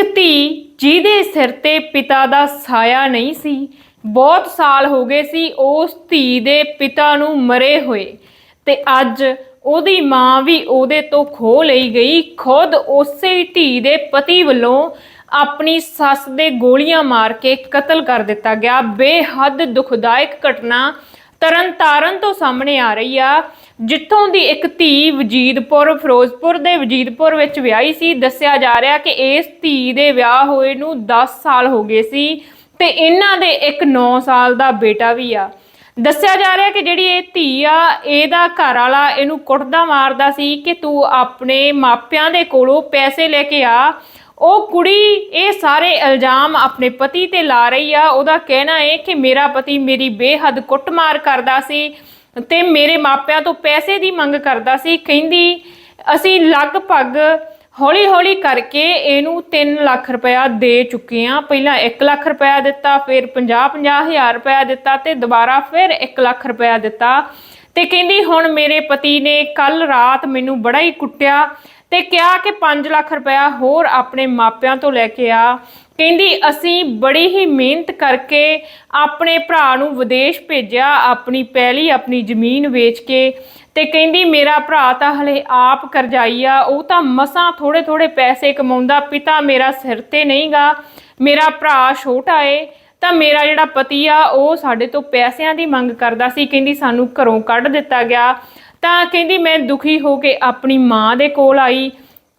ਇੱਕ ਧੀ ਜਿਹਦੇ ਸਿਰ ਤੇ ਪਿਤਾ ਦਾ ਸਾਇਆ ਨਹੀਂ ਸੀ, ਬਹੁਤ ਸਾਲ ਹੋ ਗਏ ਸੀ ਉਸ ਧੀ ਦੇ ਪਿਤਾ ਨੂੰ ਮਰੇ ਹੋਏ ਤੇ ਅੱਜ ਉਹਦੀ ਮਾਂ ਵੀ ਉਹਦੇ ਤੋਂ ਖੋ ਲਈ ਗਈ, ਖੁਦ ਉਸੇ ਧੀ ਦੇ ਪਤੀ ਵੱਲੋਂ ਆਪਣੀ ਸੱਸ ਦੇ ਗੋਲੀਆਂ ਮਾਰ ਕੇ ਕਤਲ ਕਰ ਦਿੱਤਾ ਗਿਆ। ਬੇਹੱਦ ਦੁਖਦਾਇਕ ਘਟਨਾ ਤਰਨਤਾਰਨ ਤੋਂ ਸਾਹਮਣੇ ਆ ਰਹੀ ਆ, ਜਿੱਥੋਂ ਦੀ ਇੱਕ ਧੀ ਵਜੀਦਪੁਰ, ਫਿਰੋਜ਼ਪੁਰ ਦੇ ਵਜੀਦਪੁਰ ਵਿੱਚ ਵਿਆਹੀ ਸੀ। ਦੱਸਿਆ ਜਾ ਰਿਹਾ ਕਿ ਇਸ ਧੀ ਦੇ ਵਿਆਹ ਹੋਏ ਨੂੰ 10 ਸਾਲ ਹੋ ਗਏ ਸੀ ਤੇ ਇਹਨਾਂ ਦੇ ਇੱਕ 9 ਸਾਲ ਦਾ ਬੇਟਾ ਵੀ ਆ। ਦੱਸਿਆ ਜਾ ਰਿਹਾ ਕਿ ਜਿਹੜੀ ਇਹ ਧੀ ਆ, ਇਹਦਾ ਘਰ ਵਾਲਾ ਇਹਨੂੰ ਕੁੱਟਦਾ ਮਾਰਦਾ ਸੀ ਕਿ ਤੂੰ ਆਪਣੇ ਮਾਪਿਆਂ ਦੇ ਕੋਲੋਂ ਪੈਸੇ ਲੈ ਕੇ ਆ ਉਹ ਕੁੜੀ ਇਹ ਸਾਰੇ ਇਲਜ਼ਾਮ ਆਪਣੇ ਪਤੀ ਤੇ ਲਾ ਰਹੀ ਆ। ਉਹਦਾ ਕਹਿਣਾ ਹੈ ਕਿ ਮੇਰਾ ਪਤੀ ਮੇਰੀ ਬੇਹੱਦ ਕੁੱਟਮਾਰ ਕਰਦਾ ਸੀ ਤੇ ਮੇਰੇ ਮਾਪਿਆਂ ਤੋਂ ਪੈਸੇ ਦੀ ਮੰਗ ਕਰਦਾ ਸੀ। ਕਹਿੰਦੀ, ਅਸੀਂ ਲਗਭਗ ਹੌਲੀ ਹੌਲੀ ਕਰਕੇ ਇਹਨੂੰ 3 ਲੱਖ ਰੁਪਇਆ ਦੇ ਚੁੱਕੇ ਆ। ਪਹਿਲਾਂ 1 ਲੱਖ ਰੁਪਇਆ ਦਿੱਤਾ, ਫਿਰ 50 50 ਹਜ਼ਾਰ ਰੁਪਇਆ ਦਿੱਤਾ ਤੇ ਦੁਬਾਰਾ ਫਿਰ 1 ਲੱਖ ਰੁਪਇਆ ਦਿੱਤਾ। ਤੇ ਕਹਿੰਦੀ, ਹੁਣ ਮੇਰੇ ਪਤੀ ਨੇ ਕੱਲ ਰਾਤ ਮੈਨੂੰ ਬੜਾ ਹੀ ਕੁੱਟਿਆ। ਤੇ ਕਿਹਾ ਕਿ 5 ਲੱਖ ਰੁਪਇਆ ਹੋਰ ਆਪਣੇ ਮਾਪਿਆਂ ਤੋਂ ਲੈ ਕੇ ਆ। ਕਹਿੰਦੀ, ਅਸੀਂ ਬੜੀ ਹੀ ਮਿਹਨਤ ਕਰਕੇ ਆਪਣੇ ਭਰਾ ਨੂੰ ਵਿਦੇਸ਼ ਭੇਜਿਆ, ਆਪਣੀ ਪਹਿਲੀ ਆਪਣੀ ਜ਼ਮੀਨ ਵੇਚ ਕੇ। ਤੇ ਕਹਿੰਦੀ, ਮੇਰਾ ਭਰਾ ਤਾਂ ਹਲੇ ਆਪ ਕਰਜਾਈ ਆ, ਉਹ ਤਾਂ ਮਸਾਂ ਥੋੜੇ ਥੋੜੇ ਪੈਸੇ ਕਮਾਉਂਦਾ, ਪਿਤਾ ਮੇਰਾ ਸਿਰ ਤੇ ਨਹੀਂਗਾ। ਮੇਰਾ ਭਰਾ ਛੋਟਾ ਏ, ਤਾਂ ਮੇਰਾ ਜਿਹੜਾ ਪਤੀ ਆ, ਉਹ ਸਾਡੇ ਤੋਂ ਪੈਸਿਆਂ ਦੀ ਮੰਗ ਕਰਦਾ ਸੀ। ਕਹਿੰਦੀ, ਸਾਨੂੰ ਘਰੋਂ ਕੱਢ ਦਿੱਤਾ ਗਿਆ। ਤਾਂ ਕਹਿੰਦੀ ਮੈਂ ਦੁਖੀ ਹੋ ਕੇ ਆਪਣੀ ਮਾਂ ਦੇ ਕੋਲ ਆਈ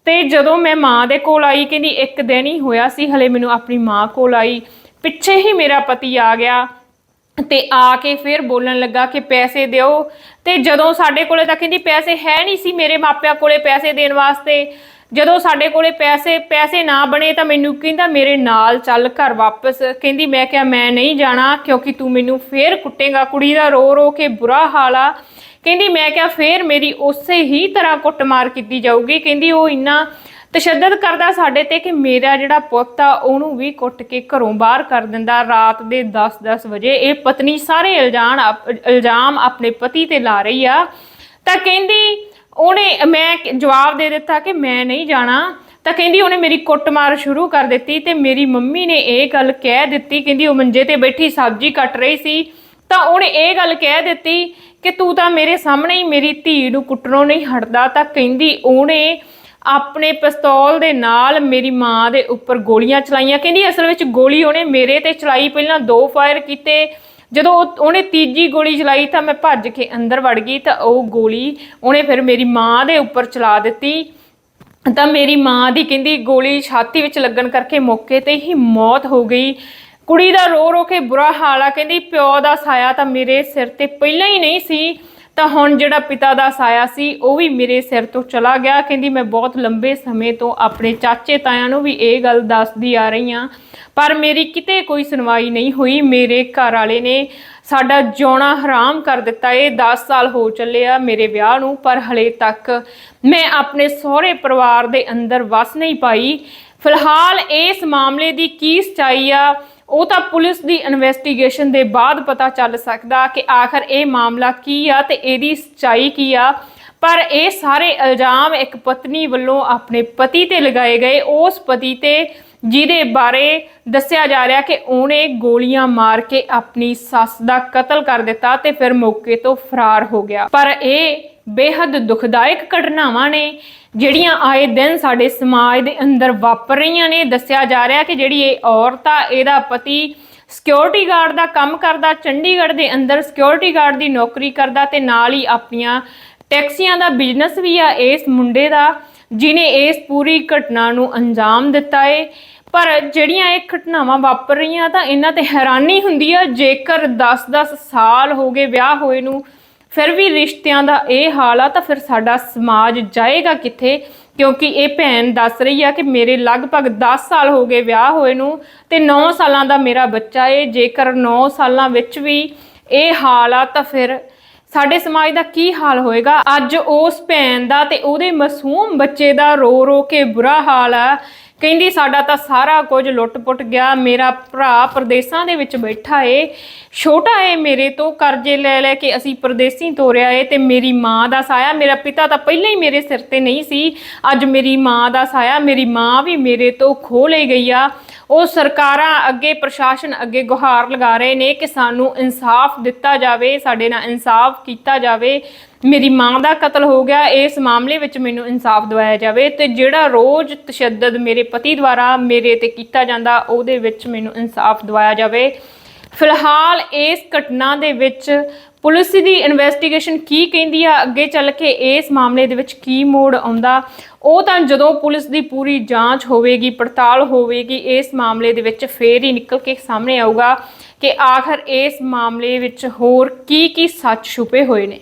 ਤੇ ਜਦੋਂ ਮੈਂ ਮਾਂ ਦੇ ਕੋਲ ਆਈ, ਕਹਿੰਦੀ ਇੱਕ ਦਿਨ ਹੀ ਹੋਇਆ ਸੀ, ਹਲੇ ਮੈਨੂੰ ਆਪਣੀ ਮਾਂ ਕੋਲ ਆਈ। ਪਿੱਛੇ ਹੀ ਮੇਰਾ ਪਤੀ ਆ ਗਿਆ ਤੇ ਆ ਕੇ ਫਿਰ ਬੋਲਣ ਲੱਗਾ ਕਿ ਪੈਸੇ ਦਿਓ। ਤੇ ਜਦੋਂ ਸਾਡੇ ਕੋਲੇ ਤਾਂ ਕਹਿੰਦੀ ਪੈਸੇ ਹੈ ਨਹੀਂ ਸੀ ਮੇਰੇ ਮਾਪਿਆਂ ਕੋਲੇ ਪੈਸੇ ਦੇਣ ਵਾਸਤੇ। ਜਦੋਂ ਸਾਡੇ ਕੋਲੇ ਪੈਸੇ ਪੈਸੇ ਨਾ ਬਣੇ ਤਾਂ ਮੈਨੂੰ ਕਹਿੰਦਾ ਮੇਰੇ ਨਾਲ ਚੱਲ ਘਰ ਵਾਪਸ। ਕਹਿੰਦੀ ਮੈਂ ਕਿਹਾ ਮੈਂ ਨਹੀਂ ਜਾਣਾ ਕਿਉਂਕਿ ਤੂੰ ਮੈਨੂੰ ਫੇਰ ਕੁੱਟੇਗਾ। ਕੁੜੀ ਦਾ ਰੋ ਰੋ ਕੇ ਬੁਰਾ ਹਾਲ ਆ। ਕਹਿੰਦੀ, ਮੈਂ ਕਿਹਾ, ਫੇਰ ਮੇਰੀ ਉਸੇ ਹੀ ਤਰ੍ਹਾਂ ਕੁੱਟਮਾਰ ਕੀਤੀ ਜਾਊਗੀ। ਕਹਿੰਦੀ, ਉਹ ਇੰਨਾ ਤਸ਼ੱਦਦ ਕਰਦਾ ਸਾਡੇ ਤੇ ਕਿ ਮੇਰਾ ਜਿਹੜਾ ਪੁੱਤ ਆ, ਉਹਨੂੰ ਵੀ ਕੁੱਟ ਕੇ ਘਰੋਂ ਬਾਹਰ ਕਰ ਦਿੰਦਾ। ਰਾਤ ਦੇ 10-10 ਵਜੇ ਇਹ ਪਤਨੀ ਸਾਰੇ ਇਲਜ਼ਾਮ ਆਪ- ਇਲਜ਼ਾਮ ਆਪਣੇ ਪਤੀ ਤੇ ਲਾ ਰਹੀ ਆ। ਤਾਂ ਕਹਿੰਦੀ, ਉਹਨੇ, ਮੈਂ ਜਵਾਬ ਦੇ ਦਿੱਤਾ ਕਿ ਮੈਂ ਨਹੀਂ ਜਾਣਾ। ਤਾਂ ਕਹਿੰਦੀ, ਉਹਨੇ ਮੇਰੀ ਕੁੱਟਮਾਰ ਸ਼ੁਰੂ ਕਰ ਦਿੱਤੀ ਤੇ ਮੇਰੀ ਮੰਮੀ ਨੇ ਇਹ ਗੱਲ ਕਹਿ ਦਿੱਤੀ। ਕਹਿੰਦੀ, ਉਹ ਮੰਜੇ ਤੇ ਬੈਠੀ ਸਬਜ਼ੀ ਕੱਟ ਰਹੀ ਸੀ। ਤਾਂ ਉਹਨੇ ਇਹ ਗੱਲ ਕਹਿ ਦਿੱਤੀ ਕਿ ਤੂੰ ਤਾਂ ਮੇਰੇ ਸਾਹਮਣੇ ਹੀ ਮੇਰੀ ਧੀ ਨੂੰ ਕੁੱਟਣੋਂ ਨਹੀਂ ਹਟਦਾ, ਤਾਂ ਕਹਿੰਦੀ ਉਹਨੇ ਆਪਣੇ ਪਿਸਤੌਲ ਦੇ ਨਾਲ ਮੇਰੀ ਮਾਂ ਦੇ ਉੱਪਰ ਗੋਲੀਆਂ ਚਲਾਈਆਂ। ਕਹਿੰਦੀ ਅਸਲ ਵਿੱਚ ਗੋਲੀ ਉਹਨੇ ਮੇਰੇ ਤੇ ਚਲਾਈ, ਪਹਿਲਾਂ ਦੋ ਫਾਇਰ ਕੀਤੇ। ਜਦੋਂ ਉਹਨੇ ਤੀਜੀ ਗੋਲੀ ਚਲਾਈ ਤਾਂ ਮੈਂ ਭੱਜ ਕੇ ਅੰਦਰ ਵੜ ਗਈ, ਤਾਂ ਉਹ ਗੋਲੀ ਉਹਨੇ ਫਿਰ ਮੇਰੀ ਮਾਂ ਦੇ ਉੱਪਰ ਚਲਾ ਦਿੱਤੀ। ਤਾਂ ਮੇਰੀ ਮਾਂ ਦੀ ਕਹਿੰਦੀ ਗੋਲੀ ਛਾਤੀ ਵਿੱਚ ਲੱਗਣ ਕਰਕੇ ਮੌਕੇ ਤੇ ਹੀ ਮੌਤ ਹੋ ਗਈ। ਕੁੜੀ ਦਾ ਰੋ ਰੋ ਕੇ ਬੁਰਾ ਹਾਲ ਆ, ਕਹਿੰਦੀ ਪਿਓ ਦਾ ਸਾਇਆ ਤਾਂ ਮੇਰੇ ਸਿਰ ਤੇ ਪਹਿਲਾਂ ਹੀ ਨਹੀਂ ਸੀ, ਤਾਂ ਹੁਣ ਜਿਹੜਾ ਪਿਤਾ ਦਾ ਸਾਇਆ ਸੀ, ਉਹ ਵੀ ਮੇਰੇ ਸਿਰ ਤੋਂ ਚਲਾ ਗਿਆ। ਕਹਿੰਦੀ ਮੈਂ ਬਹੁਤ ਲੰਬੇ ਸਮੇਂ ਤੋਂ ਆਪਣੇ ਚਾਚੇ ਤਾਇਆਂ ਨੂੰ ਵੀ ਇਹ ਗੱਲ ਦੱਸਦੀ ਆ ਰਹੀ ਹਾਂ, ਪਰ ਮੇਰੀ ਕਿਤੇ ਕੋਈ ਸੁਣਵਾਈ ਨਹੀਂ ਹੋਈ। ਮੇਰੇ ਘਰ ਵਾਲੇ ਨੇ ਸਾਡਾ ਜਿਉਣਾ ਹਰਾਮ ਕਰ ਦਿੱਤਾ। ਇਹ 10 ਸਾਲ ਹੋ ਚੱਲੇ ਆ ਮੇਰੇ ਵਿਆਹ ਨੂੰ, ਪਰ ਹਲੇ ਤੱਕ ਮੈਂ ਆਪਣੇ ਸਹੁਰੇ ਪਰਿਵਾਰ ਦੇ ਅੰਦਰ ਵਸ ਨਹੀਂ ਪਾਈ। ਫਿਲਹਾਲ ਇਸ ਮਾਮਲੇ ਦੀ ਕੀ ਸਚਾਈ ਆ ਉਹ ਤਾਂ ਪੁਲਿਸ ਦੀ ਇਨਵੈਸਟੀਗੇਸ਼ਨ ਦੇ ਬਾਅਦ ਪਤਾ ਚੱਲ ਸਕਦਾ ਕਿ ਆਖਰ ਇਹ ਮਾਮਲਾ ਕੀ ਆ ਤੇ ਇਹਦੀ ਸਚਾਈ ਕੀ ਆ। ਪਰ ਇਹ ਸਾਰੇ ਇਲਜ਼ਾਮ ਇੱਕ ਪਤਨੀ ਵੱਲੋਂ ਆਪਣੇ ਪਤੀ ਤੇ ਲਗਾਏ ਗਏ। ਉਸ ਪਤੀ ਤੇ ਜਿਹਦੇ ਬਾਰੇ ਦੱਸਿਆ ਜਾ ਰਿਹਾ ਕਿ ਉਹਨੇ ਗੋਲੀਆਂ ਮਾਰ ਕੇ ਆਪਣੀ ਸੱਸ ਦਾ ਕਤਲ ਕਰ ਦਿੱਤਾ ਤੇ ਫਿਰ ਮੌਕੇ ਤੋਂ ਫਰਾਰ ਹੋ ਗਿਆ। ਪਰ ਇਹ ਬੇਹੱਦ ਦੁਖਦਾਇਕ ਘਟਨਾਵਾਂ ਨੇ, ਜਿਹੜੀਆਂ ਆਏ ਦਿਨ ਸਾਡੇ ਸਮਾਜ ਦੇ ਅੰਦਰ ਵਾਪਰ ਰਹੀਆਂ ਨੇ। ਦੱਸਿਆ ਜਾ ਰਿਹਾ ਕਿ ਜਿਹੜੀ ਇਹ ਔਰਤ ਆ, ਇਹਦਾ ਪਤੀ ਸਿਕਿਉਰਿਟੀ ਗਾਰਡ ਦਾ ਕੰਮ ਕਰਦਾ, ਚੰਡੀਗੜ੍ਹ ਦੇ ਅੰਦਰ ਸਿਕਿਉਰਿਟੀ ਗਾਰਡ ਦੀ ਨੌਕਰੀ ਕਰਦਾ ਤੇ ਨਾਲ ਹੀ ਆਪਣੀਆਂ ਟੈਕਸੀਆਂ ਦਾ ਬਿਜ਼ਨਸ ਵੀ ਆ ਇਸ ਮੁੰਡੇ ਦਾ ਜਿਨੇ ਇਸ ਪੂਰੀ ਘਟਨਾ ਨੂੰ ਅੰਜਾਮ ਦਿੱਤਾ ਏ। ਪਰ ਜਿਹੜੀਆਂ ਇਹ ਘਟਨਾਵਾਂ ਵਾਪਰ ਰਹੀਆਂ ਤਾਂ ਇਹਨਾਂ ਤੇ ਹੈਰਾਨੀ ਹੁੰਦੀ ਆ, ਜੇਕਰ 10-10 ਸਾਲ ਹੋ ਗਏ ਵਿਆਹ ਹੋਏ ਨੂੰ ਫਿਰ ਵੀ ਰਿਸ਼ਤਿਆਂ ਦਾ ਇਹ ਹਾਲ ਆ, ਤਾਂ ਫਿਰ ਸਾਡਾ ਸਮਾਜ ਜਾਏਗਾ ਕਿੱਥੇ? ਕਿਉਂਕਿ ਇਹ ਭੈਣ ਦੱਸ ਰਹੀ ਆ ਕਿ ਮੇਰੇ ਲਗਭਗ 10 ਸਾਲ ਹੋ ਗਏ ਵਿਆਹ ਹੋਏ ਨੂੰ ਤੇ 9 ਸਾਲਾਂ ਦਾ ਮੇਰਾ ਬੱਚਾ ਏ। ਜੇਕਰ 9 ਸਾਲਾਂ ਵਿੱਚ ਵੀ ਇਹ ਹਾਲ ਆ, ਤਾਂ ਫਿਰ ਸਾਡੇ ਸਮਾਜ ਦਾ ਕੀ ਹਾਲ ਹੋਏਗਾ? ਅੱਜ ਉਸ ਭੈਣ ਦਾ ਤੇ ਉਹਦੇ ਮਾਸੂਮ ਬੱਚੇ ਦਾ ਰੋ ਰੋ ਕੇ ਬੁਰਾ ਹਾਲ ਆ ਕਹਿੰਦੀ, ਸਾਡਾ ਤਾਂ ਸਾਰਾ ਕੁਝ ਲੁੱਟ-ਪੁੱਟ ਗਿਆ। ਮੇਰਾ ਭਰਾ ਪ੍ਰਦੇਸਾਂ ਦੇ ਵਿੱਚ ਬੈਠਾ ਏ। ਛੋਟਾ ਏ ਮੇਰੇ ਤੋਂ। ਕਰਜ਼ੇ ਲੈ ਲੈ ਕੇ ਅਸੀਂ ਪ੍ਰਦੇਸੀ ਤੋਰਿਆ ਏ ਤੇ ਮੇਰੀ ਮਾਂ ਦਾ ਸਾਇਆ। ਮੇਰਾ ਪਿਤਾ ਤਾਂ ਪਹਿਲਾਂ ਹੀ ਮੇਰੇ ਸਿਰ ਤੇ ਨਹੀਂ ਸੀ। ਅੱਜ ਮੇਰੀ ਮਾਂ ਦਾ ਸਾਇਆ। ਮੇਰੀ ਮਾਂ ਵੀ ਮੇਰੇ ਤੋਂ ਖੋਹ ਲਈ ਗਈ ਆ। ਉਹ ਸਰਕਾਰਾਂ ਅੱਗੇ, ਪ੍ਰਸ਼ਾਸਨ ਅੱਗੇ ਗੁਹਾਰ ਲਗਾ ਰਹੇ ਨੇ ਕਿ ਸਾਨੂੰ ਇਨਸਾਫ ਦਿੱਤਾ ਜਾਵੇ, ਸਾਡੇ ਨਾਲ ਇਨਸਾਫ ਕੀਤਾ ਜਾਵੇ। ਮੇਰੀ ਮਾਂ ਦਾ ਕਤਲ ਹੋ ਗਿਆ, ਇਸ ਮਾਮਲੇ ਵਿੱਚ ਮੈਨੂੰ ਇਨਸਾਫ ਦਿਵਾਇਆ ਜਾਵੇ ਤੇ ਜਿਹੜਾ ਰੋਜ਼ ਤਸ਼ੱਦਦ ਮੇਰੇ ਪਤੀ ਦੁਆਰਾ ਮੇਰੇ ਤੇ ਕੀਤਾ ਜਾਂਦਾ, ਉਹਦੇ ਵਿੱਚ ਮੈਨੂੰ ਇਨਸਾਫ ਦਿਵਾਇਆ ਜਾਵੇ। ਫਿਲਹਾਲ ਇਸ ਘਟਨਾ ਦੇ ਵਿੱਚ ਪੁਲਿਸ ਦੀ ਇਨਵੈਸਟੀਗੇਸ਼ਨ ਕੀ ਕਹਿੰਦੀ ਆ, ਅੱਗੇ ਚੱਲ ਕੇ ਇਸ ਮਾਮਲੇ ਦੇ ਵਿੱਚ ਕੀ ਮੋੜ ਆਉਂਦਾ, ਉਹ ਤਾਂ ਜਦੋਂ ਪੁਲਿਸ ਦੀ ਪੂਰੀ ਜਾਂਚ ਹੋਵੇਗੀ, ਪੜਤਾਲ ਹੋਵੇਗੀ, ਇਸ ਮਾਮਲੇ ਦੇ ਵਿੱਚ ਫੇਰ ਹੀ ਨਿਕਲ ਕੇ ਸਾਹਮਣੇ ਆਊਗਾ ਕਿ ਆਖਰ ਇਸ ਮਾਮਲੇ ਵਿੱਚ ਹੋਰ ਕੀ ਕੀ ਸੱਚ ਛੁਪੇ ਹੋਏ ਨੇ।